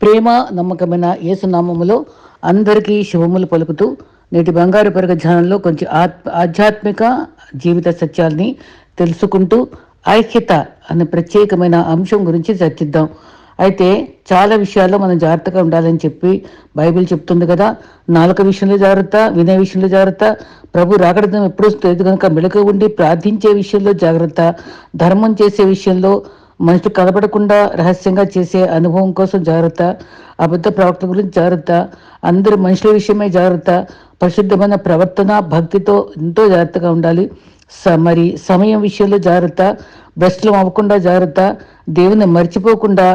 ప్రేమ నమ్మకమైన యేసునామములో అందరికీ శుభములు పలుకుతూ నేటి బంగారు పెరుగ ధ్యానంలో కొంచెం ఆత్- ఆధ్యాత్మిక జీవిత సత్యాల్ని తెలుసుకుంటూ ఐక్యత అనే ప్రత్యేకమైన అంశం గురించి చర్చిద్దాం. అయితే చాలా విషయాల్లో మనం జాగ్రత్తగా ఉండాలని చెప్పి బైబిల్ చెప్తుంది కదా. నాలుక విషయంలో జాగ్రత్త వినే విషయంలో జాగ్రత్త ప్రభు రాకడం ఎప్పుడు లేదు కనుక మెలక ఉండి ప్రార్థించే విషయంలో జాగ్రత్త ధర్మం చేసే విషయంలో మనిషి కలపడకుండా రహస్యంగా చేసే అనుభవం కోసం జాగ్రత్త అబద్ధ ప్రవక్త గురించి జాగ్రత్త అందరి మనుషుల విషయమే జాగ్రత్త పరిశుద్ధమైన ప్రవర్తన భక్తితో ఎంతో జాగ్రత్తగా ఉండాలి. స మరి సమయం విషయంలో జాగ్రత్త భ్రష్టం అవ్వకుండా జాగ్రత్త దేవుని మర్చిపోకుండా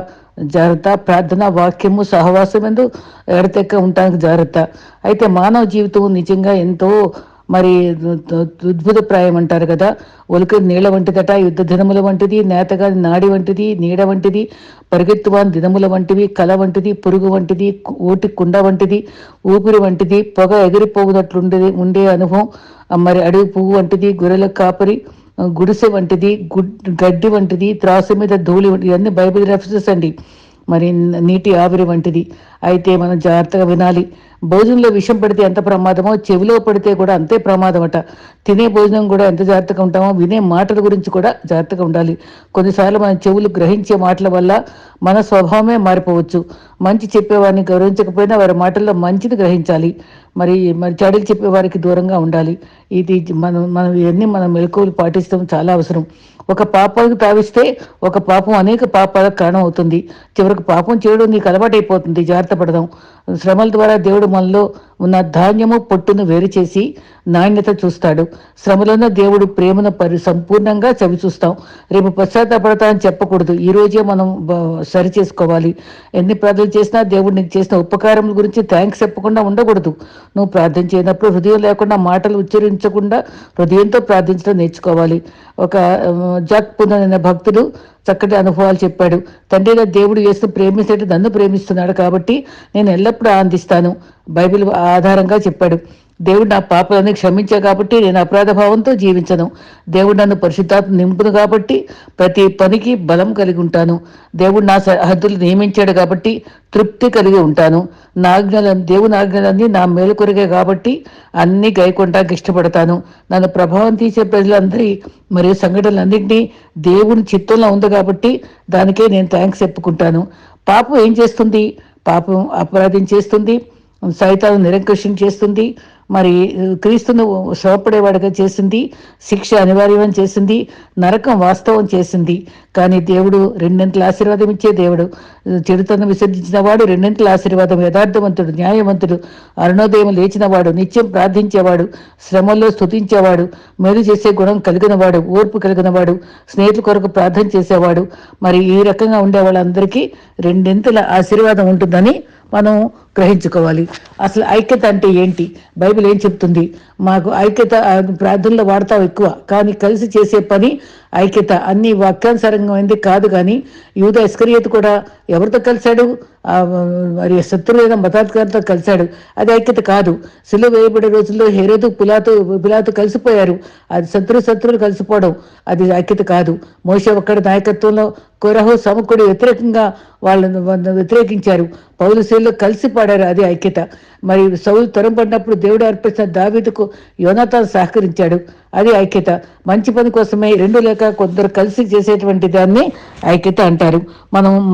జాగ్రత్త ప్రార్థన వాక్యము సహవాసం ఎందు ఎడతెక్క ఉండడానికి జాగ్రత్త. అయితే మానవ జీవితం నిజంగా ఎంతో మరి ప్రాయం అంటారు కదా. ఒలిక నీళ్ళ వంటిదట యుద్ధ దినముల వంటిది నేతగా నాడి వంటిది నీడ వంటిది పరిగెత్తువాన్ దినముల వంటివి కల వంటిది పురుగు వంటిది ఓటి కుండ వంటిది ఊపిరి వంటిది పొగ ఎగిరిపోవునట్లుండే ఉండే అనుభవం మరి అడవి పువ్వు వంటిది గొర్రెల కాపరి గుడిసె వంటిది గుడ్ గడ్డి వంటిది త్రాసు మీద ధూళి వంటిది ఇవన్నీ బైబిల్ రెఫరెన్సెస్ అండి. మరి నీటి ఆవిరి వంటిది. అయితే మనం జాగ్రత్తగా వినాలి. భోజనంలో విషం పడితే ఎంత ప్రమాదమో చెవిలో పడితే కూడా అంతే ప్రమాదమట. తినే భోజనం కూడా ఎంత జాగ్రత్తగా ఉంటామో వినే మాటల గురించి కూడా జాగ్రత్తగా ఉండాలి. కొన్నిసార్లు మన చెవులు గ్రహించే మాటల వల్ల మన స్వభావమే మారిపోవచ్చు. మంచి చెప్పేవారిని గౌరవించకపోయినా వారి మాటల్లో మంచిని గ్రహించాలి. మరి మరి చెడులు చెప్పేవారికి దూరంగా ఉండాలి. ఇది మనం మనం ఇవన్నీ మనం మెలకువలు పాటిస్తాం చాలా అవసరం. ఒక పాపానికి తావిస్తే ఒక పాపం అనేక పాపాలకు కారణం అవుతుంది చివరికి పాపం చేయడం నీకు అలవాటైపోతుంది. జాగ్రత్త పడదాం. శ్రమల ద్వారా దేవుడు మనలో ఉన్న ధాన్యము పొట్టును వేరు చేసి నాణ్యత చూస్తాడు. శ్రమలోనే దేవుడు ప్రేమను పరి సంపూర్ణంగా చవి చూస్తాం రేపు పశ్చాత్తాపడతా అని చెప్పకూడదు. ఈ రోజే మనం సరి చేసుకోవాలి ఎన్ని ప్రార్థన చేసినా దేవుడు నీకు చేసిన ఉపకారం గురించి థ్యాంక్స్ చెప్పకుండా ఉండకూడదు. నువ్వు ప్రార్థన చేయనప్పుడు హృదయం లేకుండా మాటలు ఉచ్చరించకుండా హృదయంతో ప్రార్థించడం నేర్చుకోవాలి. ఒక జాక్ పునర్ భక్తుడు చక్కటి అనుభవాలు చెప్పాడు. తండ్రిగా దేవుడు యేసును ప్రేమించేట్టు నన్ను ప్రేమిస్తున్నాడు కాబట్టి నేను ఎల్లప్పుడూ ఆనందిస్తాను. బైబిల్ ఆధారంగా చెప్పాడు. దేవుడు నా పాపలన్నీ క్షమించా కాబట్టి నేను అపరాధ భావంతో జీవించను. దేవుడు నన్ను పరిశుద్ధాత్మ నింపును కాబట్టి ప్రతి పనికి బలం కలిగి ఉంటాను. దేవుడు నా సరిహద్దులు నియమించాడు కాబట్టి తృప్తి కలిగి ఉంటాను. నా ఆజ్ఞలను దేవుని ఆజ్ఞలన్నీ నా మేలు కొరిగే కాబట్టి అన్ని గైకొంటానికి ఇష్టపడతాను. నన్ను ప్రభావం తీసే ప్రజలందరి మరియు సంఘటనలన్నింటినీ దేవుని చిత్తంలో ఉంది కాబట్టి దానికే నేను థ్యాంక్స్ చెప్పుకుంటాను. పాపం ఏం చేస్తుంది? పాపం అపరాధం చేస్తుంది. సైతాలు నిరంకుశం చేస్తుంది. మరి క్రీస్తును శ్రమపడేవాడిగా చేసింది శిక్ష అనివార్యం చేసింది నరకం వాస్తవం చేసింది కానీ దేవుడు రెండింతల ఆశీర్వాదం ఇచ్చే దేవుడు. చెడుతను విసర్జించిన వాడు రెండింతల ఆశీర్వాదం యథార్థవంతుడు న్యాయవంతుడు అరుణోదయం లేచినవాడు నిత్యం ప్రార్థించేవాడు శ్రమల్లో స్తుతించేవాడు మేలు చేసే గుణం కలిగినవాడు ఓర్పు కలిగినవాడు స్నేహితుల కొరకు ప్రార్థన చేసేవాడు. మరి ఈ రకంగా ఉండే వాళ్ళందరికీ రెండింతల ఆశీర్వాదం ఉంటుందని మనం గ్రహించుకోవాలి. అసలు ఐక్యత అంటే ఏంటి? బైబిల్ ఏం చెప్తుంది? మాకు ఐక్యత ప్రార్థనలో వాడతావు ఎక్కువ. కానీ కలిసి చేసే పని ఐక్యత. అన్ని వాక్యానుసారంగా కాదు కానీ యూద ఇస్కరియత కూడా ఎవరితో కలిశాడు? మరి శత్రువైన మతాధికారితో కలిశాడు. అది ఐక్యత కాదు. సిలువ వేయబడే రోజుల్లో హెరోదు పిలాతో పిలాతు కలిసిపోయారు. అది శత్రు శత్రువులు కలిసిపోవడం అది ఐక్యత కాదు. మోష ఒక్కడి నాయకత్వంలో కొరహు సమకుడు వ్యతిరేకంగా వాళ్ళను వ్యతిరేకించారు. పౌలు కలిసి పాడారు అది ఐక్యత. మరి సౌలు తరం పడినప్పుడు దేవుడు అర్పించిన దావీదుకు యోనాథాన్ సహకరించాడు. అది ఐక్యత. మంచి పని కోసమే రెండు లేక కొందరు కలిసి చేసేటువంటి దాన్ని ఐక్యత అంటారు. మనం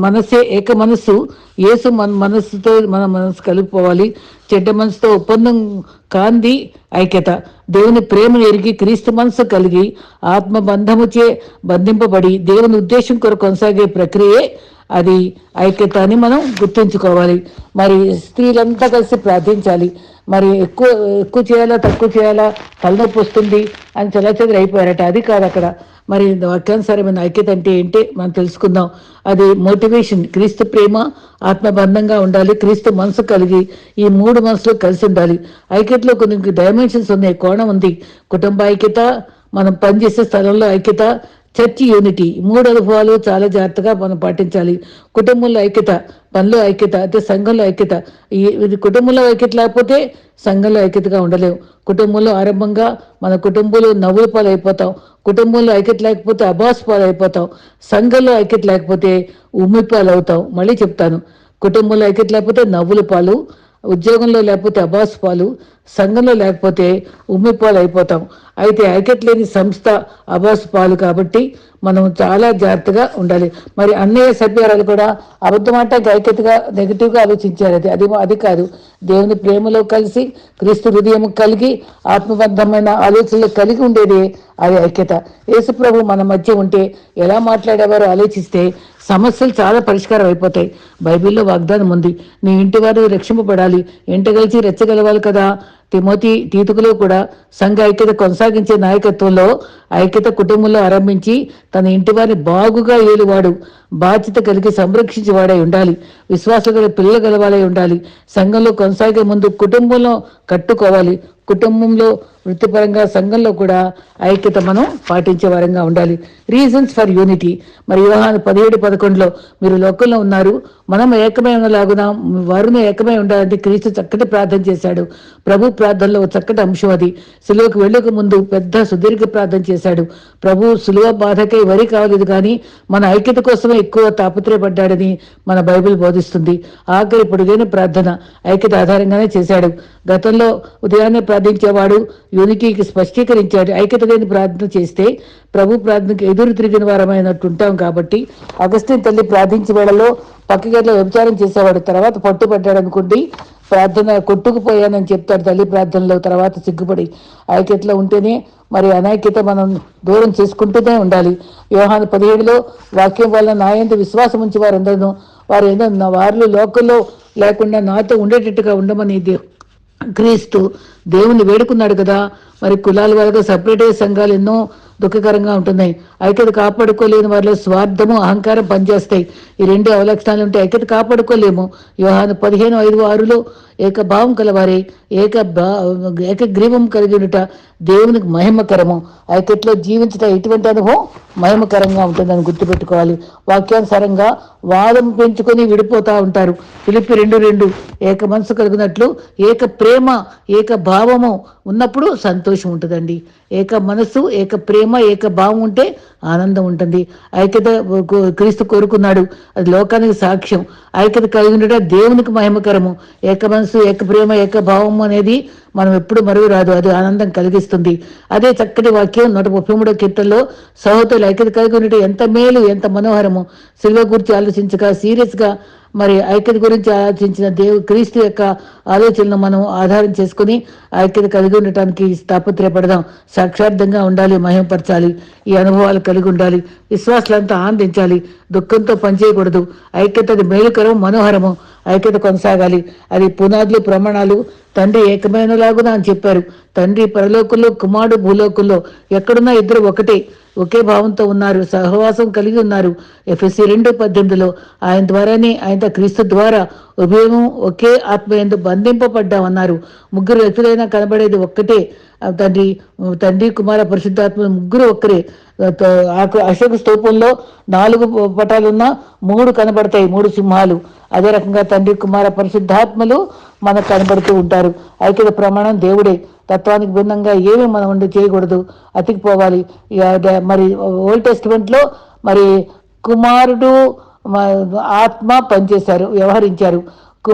మనసే ఏక మనస్సు యేసు మన మనస్సుతో మన మనసు కలిపిపోవాలి చెడ్డ మనసుతో ఒప్పందం కాంది ఐక్యత. దేవుని ప్రేమను ఎరిగి క్రీస్తు మనసు కలిగి ఆత్మ బంధముచే బంధింపబడి దేవుని ఉద్దేశం కొరకు కొనసాగే ప్రక్రియే అది ఐక్యత అని మనం గుర్తుంచుకోవాలి. మరి స్త్రీలంతా కలిసి ప్రార్థించాలి. మరి ఎక్కువ ఎక్కువ చేయాలా తక్కువ చేయాలా? తలనొప్పి వస్తుంది అని చలచదురు అయిపోయారట. అది కాదు అక్కడ. మరి వాక్యానుసారమైన ఐక్యత అంటే ఏంటి? మనం తెలుసుకుందాం. అది మోటివేషన్. క్రీస్తు ప్రేమ ఆత్మబంధంగా ఉండాలి. క్రీస్తు మనసు కలిగి ఈ మూడు మనసులు కలిసి ఉండాలి. ఐక్యతలో కొన్ని డైమెన్షన్స్ ఉన్నాయి. కోణం ఉంది. కుటుంబ ఐక్యత మనం పనిచేసే స్థలంలో ఐక్యత చర్చి యూనిటీ. మూడు అనుభవాలు చాలా జాగ్రత్తగా మనం పాటించాలి. కుటుంబంలో ఐక్యత పనిలో ఐక్యత అయితే సంఘంలో ఐక్యత. ఈ ఇది కుటుంబంలో ఐక్యత లేకపోతే సంఘంలో ఐక్యతగా ఉండలేవు. కుటుంబంలో ఆరంభంగా మన కుటుంబంలో నవ్వుల పాలు అయిపోతాం కుటుంబంలో ఐక్యత లేకపోతే అబాస్ పాలు అయిపోతాం సంఘంలో ఐక్యత లేకపోతే ఉమ్మి పాలు అవుతాం మళ్ళీ చెప్తాను. కుటుంబంలో ఐక్యత లేకపోతే నవ్వుల పాలు ఉద్యోగంలో లేకపోతే అబాస్ పాలు సంఘంలో లేకపోతే ఉమ్మిపాలు అయిపోతాం. అయితే ఐక్యత లేని సంస్థ అబాస్ పాలు కాబట్టి మనం చాలా జాగ్రత్తగా ఉండాలి. మరి అన్నయ్య సభ్యురాలు కూడా అబద్ధమాటకి ఐక్యతగా నెగిటివ్గా ఆలోచించారు. అది అది అది కాదు. దేవుని ప్రేమలో కలిసి క్రీస్తు హృదయం కలిగి ఆత్మబద్ధమైన ఆలోచనలు కలిగి ఉండేది అది ఐక్యత. యేసుప్రభు మన మధ్య ఉంటే ఎలా మాట్లాడేవారో ఆలోచిస్తే సమస్యలు చాలా పరిష్కారం అయిపోతాయి. బైబిల్లో వాగ్దానం ఉంది. నీ ఇంటి వారు రక్షింపబడాలి. ఇంట కలిసి రెచ్చగలవాలి కదా. తిమోతి తీతుకులో కూడా సంఘ ఐక్యత కొనసాగించే నాయకత్వంలో ఐక్యత కుటుంబంలో ఆరంభించి తన ఇంటి వారిని బాగుగా ఏలువాడు బాధ్యత కలిగి సంరక్షించేవాడై ఉండాలి. విశ్వాసం గల పిల్లలు గలవాలై ఉండాలి. సంఘంలో కొనసాగే ముందు కుటుంబంలో కట్టుకోవాలి. కుటుంబంలో వృత్తిపరంగా సంఘంలో కూడా ఐక్యత మనం పాటించే వారంగా ఉండాలి. రీజన్స్ ఫర్ యూనిటీ మరి వివాహాన్ని పదిహేడు పదకొండులో మీరు లోకంలో ఉన్నారు. మనం ఏకమై ఉన్నలాగున వారిని ఏకమై ఉండాలని క్రీస్తు చక్కటి ప్రార్థన చేశాడు. ప్రభు ప్రార్థనలో ఒక చక్కటి అంశం అది. సులువకు వెళ్ళక ముందు పెద్ద సుదీర్ఘ ప్రార్థన చేశాడు. ప్రభు సులువ బాధకై వరి కావలేదు కానీ మన ఐక్యత కోసమే ఎక్కువ తాపత్రయపడ్డాడని మన బైబిల్ బోధిస్తుంది. ఆఖరి పొడిగైన ప్రార్థన ఐక్యత ఆధారంగానే చేశాడు. గతంలో ఉదయాన్నే ప్రార్థించేవాడు యూనిటీకి స్పష్టీకరించాడు. ఐక్యత లేని ప్రార్థన చేస్తే ప్రభు ప్రార్థనకి ఎదురు తిరిగిన వారమైనట్టు ఉంటాం కాబట్టి అగస్టిన్ తల్లి ప్రార్థించే వేళలో పక్కగదిలో వ్యభిచారం చేసేవాడు? తర్వాత పట్టుబడ్డాడు అనుకోండి ప్రార్థన కొట్టుకుపోయానని చెప్తాడు తల్లి ప్రార్థనలో తర్వాత సిగ్గుపడి. ఐక్యతలో ఉంటేనే మరి అనైక్యత మనం దూరం చేసుకుంటూనే ఉండాలి. వ్యవహాన పదిహేడులో వాక్యం వల్ల నాయందు విశ్వాసం ఉంచి వారందరూ వారు ఏదో వారిలో లోకల్లో లేకుండా నాతో ఉండేటట్టుగా ఉండమని క్రీస్తు దేవుని వేడుకున్నాడు కదా. మరి కులాల వారిగా సపరేట్ సంఘాలు ఎన్నో దుఃఖకరంగా ఉంటున్నాయి. ఐక్యత కాపాడుకోలేని వారిలో స్వార్థము అహంకారం పనిచేస్తాయి. ఈ రెండు అవలక్షణాలు ఉంటే ఐక్యత కాపాడుకోలేము. యోహాను పదిహేను ఐదు ఆరులో ఏక భావం కలవారే ఏక భా ఏకగ్రీవం కలిగి ఉండుట దేవునికి మహిమకరము. ఐక్యతలో జీవించట ఎటువంటి అనుభవం? మహిమకరంగా ఉంటుందని గుర్తుపెట్టుకోవాలి. వాక్యానుసారంగా వాదం పెంచుకొని విడిపోతూ ఉంటారు. ఫిలిపి రెండు రెండు ఏక మనసు కలిగినట్లు ఏక ప్రేమ ఏక భావము ఉన్నప్పుడు సంతోషం ఉంటుందండి. ఏక మనసు ఏక ప్రేమ ఏక భావం ఉంటే ఆనందం ఉంటుంది. ఐక్యత క్రీస్తు కోరుకున్నాడు. అది లోకానికి సాక్ష్యం. ఐక్యత కలిగి ఉండటం దేవునికి మహిమకరము. ఏక మనసు ఏక ప్రేమ ఏక భావం అనేది మనం ఎప్పుడు మరుగు రాదు అది ఆనందం కలిగిస్తుంది. అదే చక్కటి వాక్యం నూట ముప్పై మూడో కీర్తనలో సహోదరులు ఐక్యత కలిగి ఉండటం ఎంత మేలు ఎంత మనోహరము. సిల్వ గురించి ఆలోచించక సీరియస్గా మరి ఐక్యత గురించి ఆలోచించిన దేవు క్రీస్తు యొక్క ఆలోచనను మనం ఆధారం చేసుకుని ఐక్యత కలిగి ఉండటానికి తాపత్రయపడదాం సాక్షార్థంగా ఉండాలి మహిమపరచాలి ఈ అనుభవాలు కలిగి ఉండాలి విశ్వాసులంతా ఆనందించాలి దుఃఖంతో పనిచేయకూడదు. ఐక్యత అది మేలుకరం మనోహరము. ఐక్యత కొనసాగాలి. అది పునాదులు ప్రమాణాలు తండ్రి ఏకమైనలాగున అని చెప్పారు. తండ్రి పరలోకంలో కుమారుడు భూలోకుల్లో ఎక్కడున్నా ఇద్దరు ఒకటే ఒకే భావంతో ఉన్నారు సహవాసం కలిగి ఉన్నారు. ఎఫ్ఎస్సి రెండు పద్దెనిమిదిలో ఆయన ద్వారానే ఆయన క్రీస్తు ద్వారా ఉభయము ఒకే ఆత్మ ఎందు బంధింపబడ్డామన్నారు. ముగ్గురు వ్యక్తులైనా కనబడేది ఒక్కటే. తండ్రి తండ్రి కుమార పరిశుద్ధాత్మ ముగ్గురు ఒక్కరే. ఆ- అశోక స్తూపంలో నాలుగు పటాలున్న మూడు కనబడతాయి మూడు సింహాలు. అదే రకంగా తండ్రి కుమార పరిశుద్ధాత్మలు మనకు కనబడుతూ ఉంటారు. ఐక్యత ప్రమాణం దేవుడే. తత్వానికి భిన్నంగా ఏమీ మనం ఉండి చేయకూడదు. అతికిపోవాలి మరి ఓల్డ్ టెస్టిమెంట్లో మరి కుమారుడు ఆత్మ పనిచేశారు వ్యవహరించారు.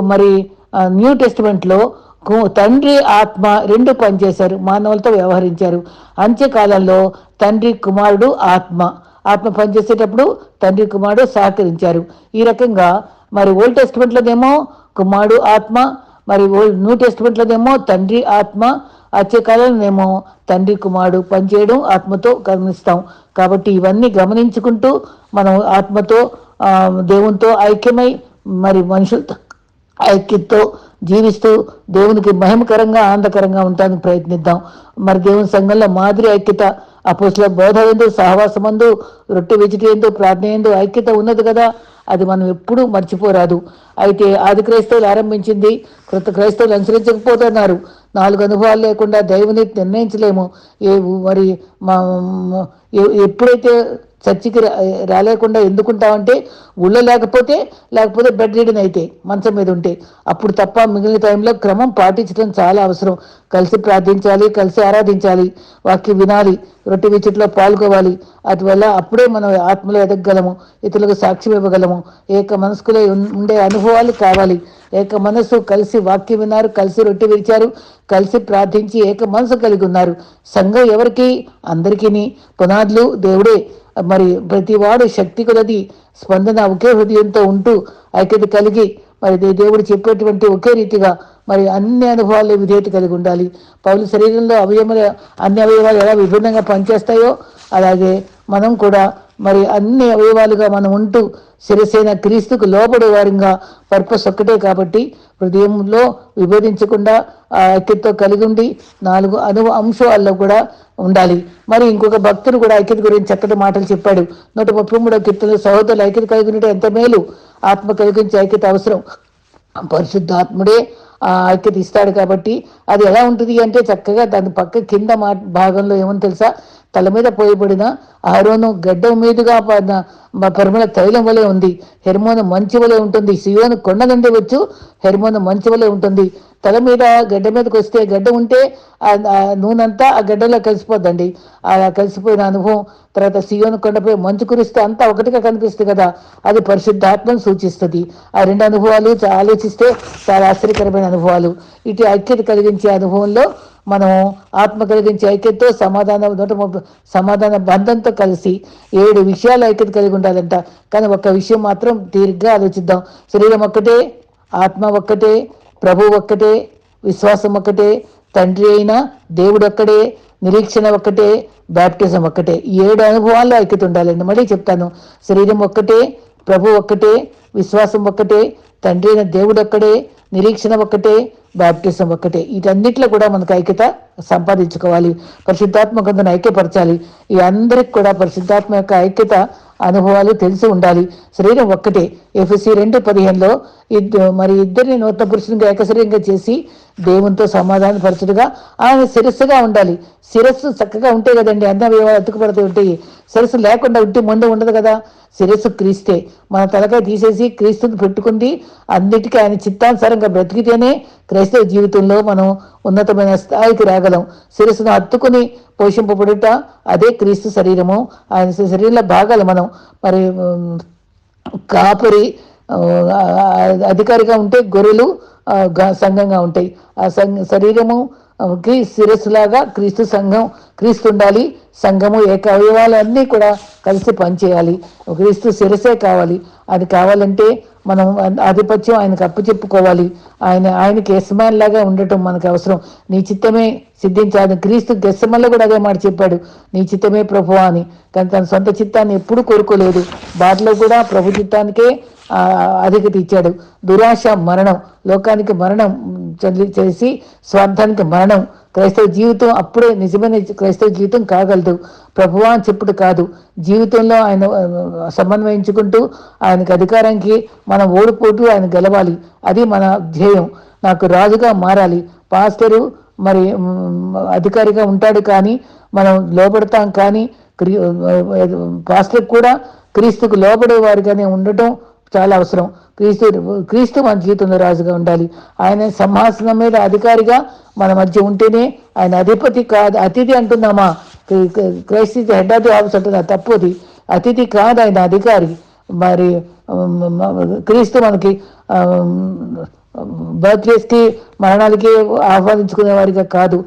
మరి న్యూ టెస్ట్మెంట్లో కు- తండ్రి ఆత్మ రెండు పనిచేశారు మానవులతో వ్యవహరించారు. అంత్యకాలంలో తండ్రి కుమారుడు ఆత్మ. ఆత్మ పనిచేసేటప్పుడు తండ్రి కుమారుడు సహకరించారు. ఈ రకంగా మరి ఓల్డ్ టెస్టిమెంట్లోనేమో కుమారుడు ఆత్మ మరి ఓల్డ్ న్యూ టెస్టిమెంట్ తండ్రి ఆత్మ అత్యకాలంలోనేమో తండ్రి కుమారుడు పనిచేయడం ఆత్మతో గమనిస్తాం కాబట్టి ఇవన్నీ గమనించుకుంటూ మనం ఆత్మతో దేవునితో ఐక్యమై మరి మనుషులతో ఐక్యతతో జీవిస్తూ దేవునికి మహిమకరంగా ఆనందకరంగా ఉండడానికి ప్రయత్నిద్దాం. మరి దేవుని సంఘంలో మాదిరి ఐక్యత అపోసుల బోధ ఎందు సహవాసమందు రొట్టె విచిటి ఎందు ప్రార్థన ఎందు ఐక్యత ఉన్నది కదా. అది మనం ఎప్పుడూ మర్చిపోరాదు. అయితే ఆది క్రైస్తవులు ఆరంభించింది కృత క్రైస్తవులు అనుసరించకపోతున్నారు. నాలుగు అనుభవాలు లేకుండా దైవనీతి నిర్ణయించలేము. ఏ మరి మా ఎప్పుడైతే చర్చికి రాలేకుండా ఎందుకుంటామంటే ఊళ్ళో లేకపోతే లేకపోతే బెడ్ రీడింగ్ అయితే మంచం మీద ఉంటే. అప్పుడు తప్ప మిగిలిన టైంలో క్రమం పాటించడం చాలా అవసరం. కలిసి ప్రార్థించాలి కలిసి ఆరాధించాలి వాక్యం వినాలి. రొట్టె విచ్చుట్లో పాల్గొవాలి. అటువల్ల అప్పుడే మనం ఆత్మలో ఎదగగలము ఇతరులకు సాక్ష్యం ఇవ్వగలము. ఏక మనసుకులో ఉండే అనుభవాలు కావాలి. ఏక మనసు కలిసి వాక్యం విన్నారు కలిసి రొట్టె విరిచారు కలిసి ప్రార్థించి ఏక మనసు కలిగి ఉన్నారు. సంఘం ఎవరికి? అందరికీ పునాదులు దేవుడే. మరి ప్రతివాడు శక్తి కొలది స్పందన ఒకే హృదయంతో ఉంటూ ఐక్యత కలిగి మరి దేవుడు చెప్పేటువంటి ఒకే రీతిగా మరి అన్ని అనుభవాల్లో విధేయత కలిగి ఉండాలి. పౌలు శరీరంలో అవయముల అన్ని అవయవాలు ఎలా విభిన్నంగా పనిచేస్తాయో అలాగే మనం కూడా మరి అన్ని అవయవాలుగా మనం ఉంటూ శిరసైన క్రీస్తుకు లోబడే వారంగా పర్పస్ ఒక్కటే కాబట్టి హృదయంలో విభేదించకుండా ఆ ఐక్యతతో కలిగి ఉండి నాలుగు అను అంశాల్లో కూడా ఉండాలి. మరి ఇంకొక భక్తుడు కూడా ఐక్యత గురించి చక్కటి మాటలు చెప్పాడు. నూట ముప్పై మూడో కీర్తనలో సహోదరులు ఐక్యత కలిగి ఉండటం ఎంత మేలు? ఆత్మ కలిగించే ఐక్యత అవసరం. పరిశుద్ధాత్ముడే ఆ ఐక్యత ఇస్తాడు కాబట్టి అది ఎలా ఉంటుంది అంటే చక్కగా దాని పక్క కింద మా భాగంలో ఏమని తెలుసా? తల మీద పోయబడిన ఆరోను గడ్డ మీదుగా పడిన పరిమళ తైలం వలె ఉంది. హెర్మోను మంచి వలె ఉంటుంది. సియోను కొండ నుండి వచ్చు. హెర్మోను మంచి వలె ఉంటుంది. తల మీద గడ్డ మీదకి వస్తే గడ్డ ఉంటే ఆ ఆ నూనెంతా ఆ గడ్డలో కలిసిపోద్దండి. అలా కలిసిపోయిన అనుభవం తర్వాత సియోను కొండపై మంచు కురిస్తే అంతా ఒకటిగా కనిపిస్తుంది కదా. అది పరిశుద్ధాత్మను సూచిస్తుంది. ఆ రెండు అనుభవాలు చా- ఆలోచిస్తే చాలా ఆశ్చర్యకరమైన అనుభవాలు. ఇటు ఐక్యత కలిగించే అనుభవంలో మనం ఆత్మ కలిగించే ఐక్యతతో సమాధానం నూట సమాధాన బంధంతో కలిసి ఏడు విషయాలు ఐక్యత కలిగి ఉండాలంట. కానీ ఒక విషయం మాత్రం తీరిగ్గా ఆలోచిద్దాం. శరీరం ఒక్కటే ఆత్మ ఒక్కటే ప్రభు ఒక్కటే విశ్వాసం ఒక్కటే తండ్రి అయిన దేవుడు ఒక్కడే నిరీక్షణ ఒక్కటే బ్యాప్టిజం ఒక్కటే. ఈ ఏడు అనుభవాల్లో ఐక్యత ఉండాలండి. మళ్ళీ చెప్తాను. శరీరం ఒక్కటే ప్రభు ఒక్కటే విశ్వాసం ఒక్కటే తండ్రి అయిన దేవుడు ఒక్కడే నిరీక్షణ ఒక్కటే బాప్టిజం ఒక్కటే. వీటన్నిటిలో కూడా మనకు ఐక్యత సంపాదించుకోవాలి. పరిశుద్ధాత్మ కొందరు ఐక్యపరచాలి. ఈ అందరికి కూడా పరిశుద్ధాత్మ యొక్క ఐక్యత అనుభవాలు తెలిసి ఉండాలి. శరీరం ఒక్కటే. ఎఫ్ఎస్సి రెండు పదిహేనులో ఇద్దరు మరి ఇద్దరిని నూతన పురుషునిగా ఏకశరీరంగా చేసి దేవునితో సమాధానపరచుడుగా ఆయన శిరస్సుగా ఉండాలి. శిరస్సు చక్కగా ఉంటే కదండి అన్న వ్యవహారాలు అతుకుపడుతూ ఉంటాయి. శిరస్సు లేకుండా ఉంటే ముందు ఉండదు కదా. శిరస్సు క్రీస్తే. మన తలకాయ తీసేసి క్రీస్తుని పెట్టుకుంది. అన్నిటికీ ఆయన చిత్తానుసారంగా బ్రతికితేనే క్రైస్తవ జీవితంలో మనం ఉన్నతమైన స్థాయికి రాగలం. శిరస్సును హత్తుకుని పోషింపబడుట అదే క్రీస్తు శరీరము. ఆయన శరీరంలో భాగాలు మనం. మరి కాపరి అధికారిగా ఉంటే గొర్రెలు సంఘంగా ఉంటాయి. ఆ సంఘ శరీరము ఆ, శిరస్సులాగా క్రీస్తు సంఘం క్రీస్తు ఉండాలి సంఘము ఏక అవయవాలన్నీ కూడా కలిసి పనిచేయాలి. క్రీస్తు శిరసే కావాలి. అది కావాలంటే మనం ఆధిపత్యం ఆయనకు అప్పచెప్పుకోవాలి. ఆయన ఆయనకి యజమాని లాగా ఉండటం మనకు అవసరం. నీ చిత్తమే సిద్ధించాలి క్రీస్తు గెస్సమల్లో కూడా అదే మాట చెప్పాడు. నీ చిత్తమే ప్రభు అని. కానీ తన సొంత చిత్తాన్ని ఎప్పుడూ కోరుకోలేదు. బాటలో కూడా ప్రభు చిత్తానికే అధికత ఇచ్చాడు. దురాశ మరణం లోకానికి మరణం చెల్లి చేసి స్వార్థానికి మరణం. క్రైస్తవ జీవితం అప్పుడే నిజమైన క్రైస్తవ జీవితం కాగలదు. ప్రభువా అని చెప్పుడు కాదు. జీవితంలో ఆయన సమన్వయించుకుంటూ ఆయనకు అధికారానికి మనం ఓడిపోతూ ఆయన గెలవాలి. అది మన ధ్యేయం. నాకు రాజుగా మారాలి. పాస్టరు మరి అధికారిగా ఉంటాడు కానీ మనం లోపడతాం కానీ క్రీ పాస్టర్ కూడా క్రీస్తుకు లోబడే వారిగానే ఉండటం చాలా అవసరం. క్రీస్తు క్రీస్తు మన జీవితంలో రాజుగా ఉండాలి. ఆయన సింహాసనం మీద అధికారిగా మన మధ్య ఉంటేనే ఆయన అధిపతి కాదు అతిథి అంటున్నామా? క్రైస్తు హెడ్ ఆఫ్ ది ఆఫీస్ అంటున్నా తప్పుది. అతిథి కాదు ఆయన అధికారి. మరి క్రీస్తు మనకి బర్త్డేస్కి మరణాలకి ఆహ్వానించుకునే వారిగా కాదు.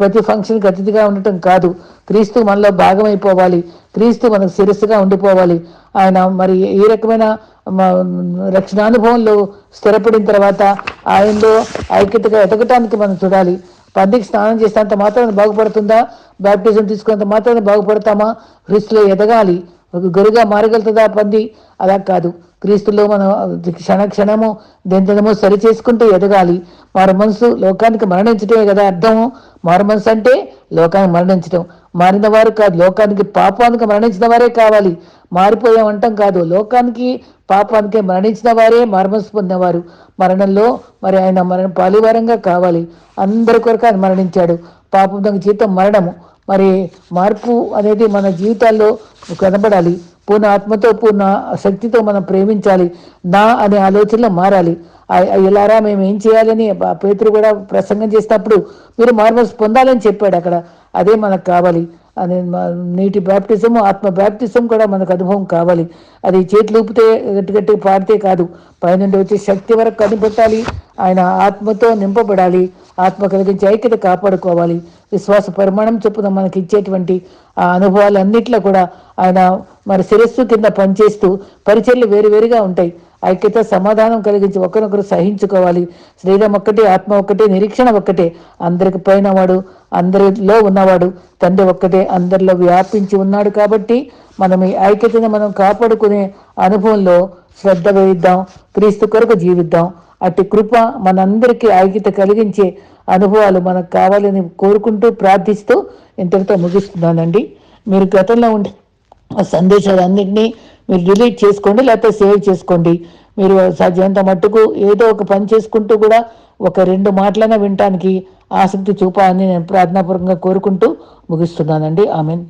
ప్రతి ఫంక్షన్కి అతిథిగా ఉండటం కాదు. క్రీస్తు మనలో భాగమైపోవాలి. క్రీస్తు మనకు శిరస్సుగా ఉండిపోవాలి. ఆయన మరి ఈ రకమైన మ- రక్షణానుభవంలో స్థిరపడిన తర్వాత ఆయనలో ఐక్యతగా ఎదగటానికి మనం చూడాలి. పందికి స్నానం చేసినంత మాత్రాన్ని బాగుపడుతుందా? బ్యాప్టిజం తీసుకున్నంత మాత్రాన్ని బాగుపడతామా? క్రీస్తులో ఎదగాలి. ఒక గురుగా మారగలుగుతుందా ఆ పంది? అలా కాదు. క్రీస్తులో మనం క్షణ క్షణము దినదినము సరి చేసుకుంటూ ఎదగాలి. మారు మనసు లోకానికి మరణించటమే కదా అర్థము. మారు మనసు అంటే లోకానికి మరణించటం. మారిన వారు కాదు లోకానికి పాపానికి మరణించిన వారే కావాలి. మారిపోయామంటాం కాదు లోకానికి పాపానికి మరణించిన వారే మరణసు పొందినవారు. మరణంలో మరి ఆయన మరణ పాలివారంగా కావాలి. అందరి కొరకు ఆయన మరణించాడు. పాపం జీతం మరణము. మరి మార్పు అనేది మన జీవితాల్లో కనబడాలి. పూర్ణ ఆత్మతో పూర్ణ శక్తితో మనం ప్రేమించాలి. నా అనే ఆలోచనలో మారాలి. ఇలారా మేము ఏం చేయాలని పేతురు కూడా ప్రసంగం చేసినప్పుడు మీరు మార్మల్స్ పొందాలని చెప్పాడు అక్కడ. అదే మనకు కావాలి. అది నీటి బ్యాప్టిజం ఆత్మ బ్యాప్టిజం కూడా మనకు అనుభవం కావాలి. అది చేతులు ఊపితే గట్టి గట్టి పాడితే కాదు. పైనుండి వచ్చే శక్తి వరకు కనిపెట్టాలి. ఆయన ఆత్మతో నింపబడాలి. ఆత్మ కలిగించే ఐక్యత కాపాడుకోవాలి. విశ్వాస పరిమాణం చొప్పున మనకి ఇచ్చేటువంటి ఆ అనుభవాలన్నిట్లో కూడా ఆయన మరి శిరస్సు కింద పనిచేస్తూ పరిచర్లు వేరువేరుగా ఉంటాయి. ఐక్యత సమాధానం కలిగించి ఒకరినొకరు సహించుకోవాలి. శరీరం ఒక్కటే ఆత్మ ఒక్కటే నిరీక్షణ ఒక్కటే అందరికి పైన వాడు అందరిలో ఉన్నవాడు తండ్రి ఒక్కటే అందరిలో వ్యాపించి ఉన్నాడు కాబట్టి మనం ఈ ఐక్యతను మనం కాపాడుకునే అనుభవంలో శ్రద్ధ వేయిద్దాం క్రీస్తు కొరకు జీవిద్దాం. అట్టి కృప మనందరికీ ఐక్యత కలిగించే అనుభవాలు మనకు కావాలని కోరుకుంటూ ప్రార్థిస్తూ ఇంతటితో ముగిస్తున్నానండి. మీరు గతంలో ఉండే ఆ సందేశాలన్నింటినీ మీరు డిలీట్ చేసుకోండి లేకపోతే సేవ్ చేసుకోండి. మీరు సాధ్యమంత మట్టుకు ఏదో ఒక పని చేసుకుంటూ కూడా ఒక రెండు మాటలైనా వినటానికి ఆసక్తి చూపాలని నేను ప్రార్థనాపూర్వకంగా కోరుకుంటూ ముగిస్తున్నానండి. ఆమెన్.